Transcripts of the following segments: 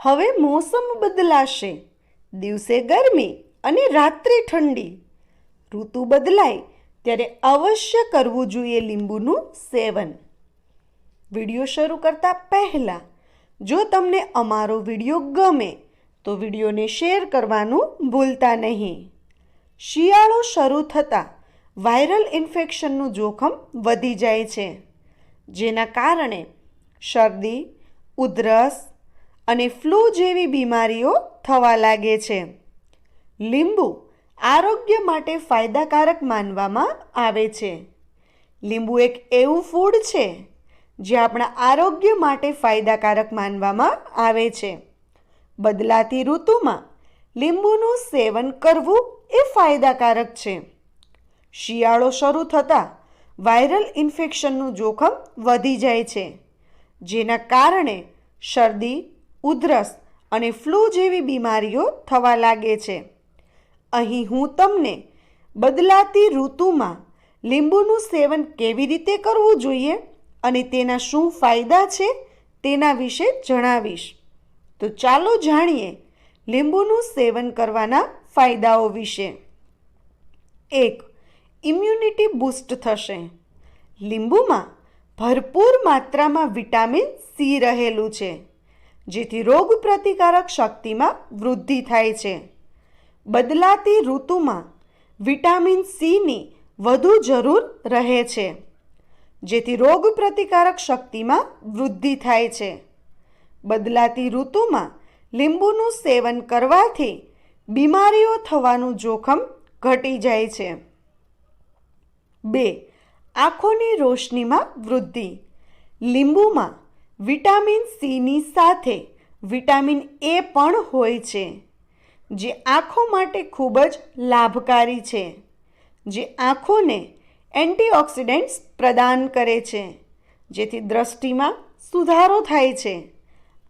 હવે મોસમ બદલાશે. દિવસે ગરમી અને રાત્રે ઠંડી. ઋતુ બદલાય ત્યારે અવશ્ય કરવું જોઈએ લીંબુનું સેવન. વીડિયો શરૂ કરતા પહેલાં, જો તમને અમારો વીડિયો ગમે, તો વિડીયોને શેર કરવાનું ભૂલતા નહીં. શિયાળો શરૂ થતાં વાયરલ ઇન્ફેક્શનનું જોખમ વધી જાય છે, જેના કારણે શરદી, ઉધરસ અને ફ્લૂ જેવી બીમારીઓ થવા લાગે છે. લીંબુ આરોગ્ય માટે ફાયદાકારક માનવામાં આવે છે. લીંબુ એક એવું ફૂડ છે, જે આપણા આરોગ્ય માટે ફાયદાકારક માનવામાં આવે છે. બદલાતી ઋતુમાં લીંબુનું સેવન કરવું એ ફાયદાકારક છે. શિયાળો શરૂ થતાં વાયરલ ઇન્ફેક્શનનું જોખમ વધી જાય છે, જેના કારણે શરદી ઉધરસ અને ફ્લૂ જેવી બીમારીઓ થવા લાગે છે. અહીં હું તમને બદલાતી ઋતુમાં લીંબુનું સેવન કેવી રીતે કરવું જોઈએ અને તેના શું ફાયદા છે તેના વિશે જણાવીશ. તો ચાલો જાણીએ લીંબુનું સેવન કરવાના ફાયદાઓ વિશે. એક ઇમ્યુનિટી બૂસ્ટ થશે. લીંબુમાં ભરપૂર માત્રામાં વિટામિન સી રહેલું છે. જેથી રોગ પ્રતિકારક શક્તિમાં વૃદ્ધિ થાય છે. બદલાતી ઋતુમાં વિટામિન સીની વધુ જરૂર રહે છે, જેથી રોગ પ્રતિકારક શક્તિમાં વૃદ્ધિ થાય છે. બદલાતી ઋતુમાં લીંબુનું સેવન કરવાથી બીમારીઓ થવાનું જોખમ ઘટી જાય છે. બે, આંખોની રોશનીમાં વૃદ્ધિ. લીંબુમાં વિટામિન સીની સાથે વિટામિન એ પણ હોય છે, જે આંખો માટે ખૂબ જ લાભકારી છે, જે આંખોને એન્ટીઓક્સિડન્ટ્સ પ્રદાન કરે છે, જેથી દ્રષ્ટિમાં સુધારો થાય છે.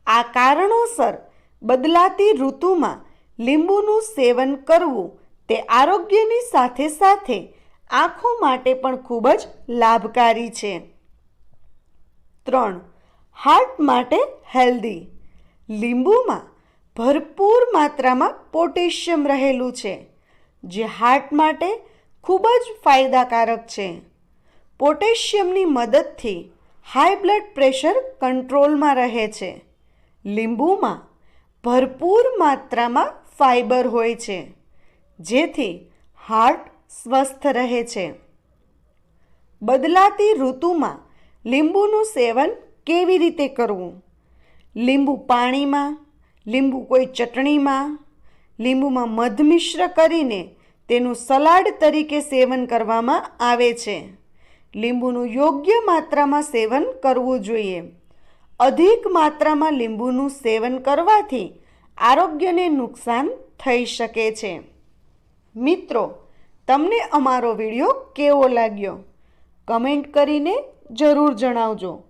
આ કારણોસર બદલાતી ઋતુમાં લીંબુનું સેવન કરવું તે આરોગ્યની સાથે સાથે આંખો માટે પણ ખૂબ જ લાભકારી છે. ત્રણ હાર્ટ માટે હેલ્ધી. લીંબુમાં ભરપૂર માત્રામાં પોટેશિયમ રહેલું છે, જે હાર્ટ માટે ખૂબ જ ફાયદાકારક છે. પોટેશિયમની મદદથી હાઈ બ્લડ પ્રેશર કંટ્રોલમાં રહે છે. લીંબુમાં ભરપૂર માત્રામાં ફાઈબર હોય છે, જેથી હાર્ટ સ્વસ્થ રહે છે. બદલાતી ઋતુમાં લીંબુનું સેવન કેવી રીતે કરવું? લીંબુ પાણીમાં, લીંબુ કોઈ ચટણીમાં, લીંબુમાં મધ મિશ્ર કરીને તેનું સલાડ તરીકે સેવન કરવામાં આવે છે. લીંબુનું યોગ્ય માત્રામાં સેવન કરવું જોઈએ. અધિક માત્રામાં લીંબુનું સેવન કરવાથી આરોગ્યને નુકસાન થઈ શકે છે. મિત્રો, તમને અમારો વીડિયો કેવો લાગ્યો? કમેન્ટ કરીને જરૂર જણાવજો.